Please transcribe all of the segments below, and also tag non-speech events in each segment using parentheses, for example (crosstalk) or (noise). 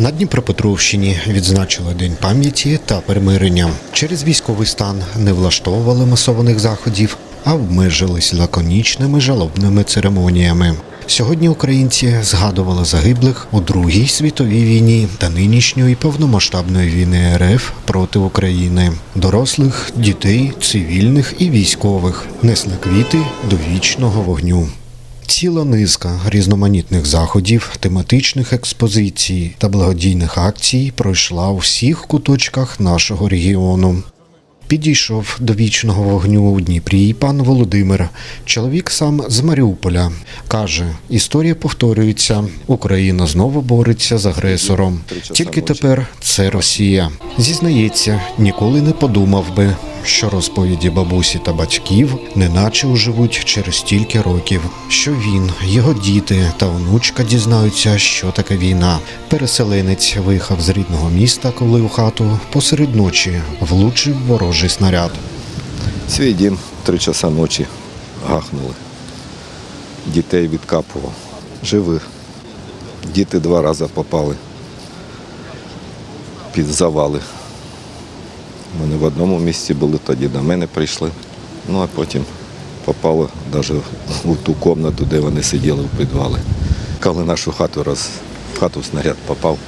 На Дніпропетровщині відзначили День пам'яті та примирення. Через військовий стан не влаштовували масованих заходів, а обмежились лаконічними жалобними церемоніями. Сьогодні українці згадували загиблих у Другій світовій війні та нинішньої повномасштабної війни РФ проти України, дорослих, дітей, цивільних і військових несли квіти до вічного вогню. Ціла низка різноманітних заходів, тематичних експозицій та благодійних акцій пройшла у всіх куточках нашого регіону. Підійшов до вічного вогню у Дніпрі пан Володимир. Чоловік сам з Маріуполя. Каже, історія повторюється. Україна знову бореться з агресором. Тільки тепер це Росія. Зізнається, ніколи не подумав би, що розповіді бабусі та батьків неначе оживуть через стільки років, що він, його діти та онучка дізнаються, що таке війна. Переселенець виїхав з рідного міста, коли у хату посеред ночі влучив ворожий снаряд. Свій дім три часа ночі гахнули. Дітей відкапував. Живих. Діти два рази попали під завали. Вони в одному місці були, тоді до мене прийшли. Ну а потім попало навіть у ту кімнату, де вони сиділи в підвалі. Коли нашу хату роз... в хату снаряд попав,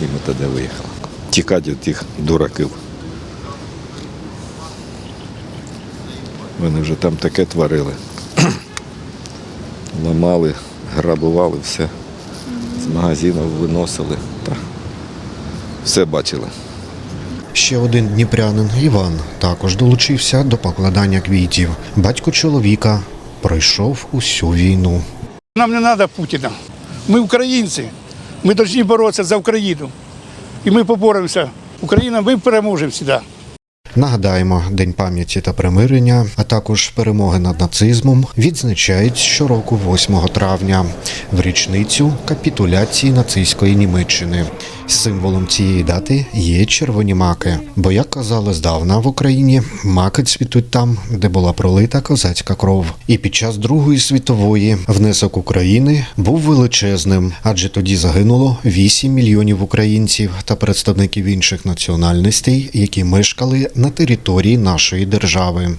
і ми тоді виїхали. Тікати від тих дураків. Вони вже там таке творили. (clears throat) Ламали, грабували все. З магазинів виносили. Та все бачили. Ще один дніпрянин Іван також долучився до покладання квітів. Батько чоловіка пройшов усю війну. Нам не треба Путіна. Ми українці. Ми повинні боротися за Україну. І ми поборемося. Україна, ми переможемо завжди. Нагадаємо, День пам'яті та примирення, а також перемоги над нацизмом відзначають щороку 8 травня в річницю капітуляції нацистської Німеччини. Символом цієї дати є червоні маки. Бо, як казали здавна в Україні, маки цвітуть там, де була пролита козацька кров. І під час Другої світової внесок України був величезним, адже тоді загинуло 8 мільйонів українців та представників інших національностей, які мешкали на території нашої держави.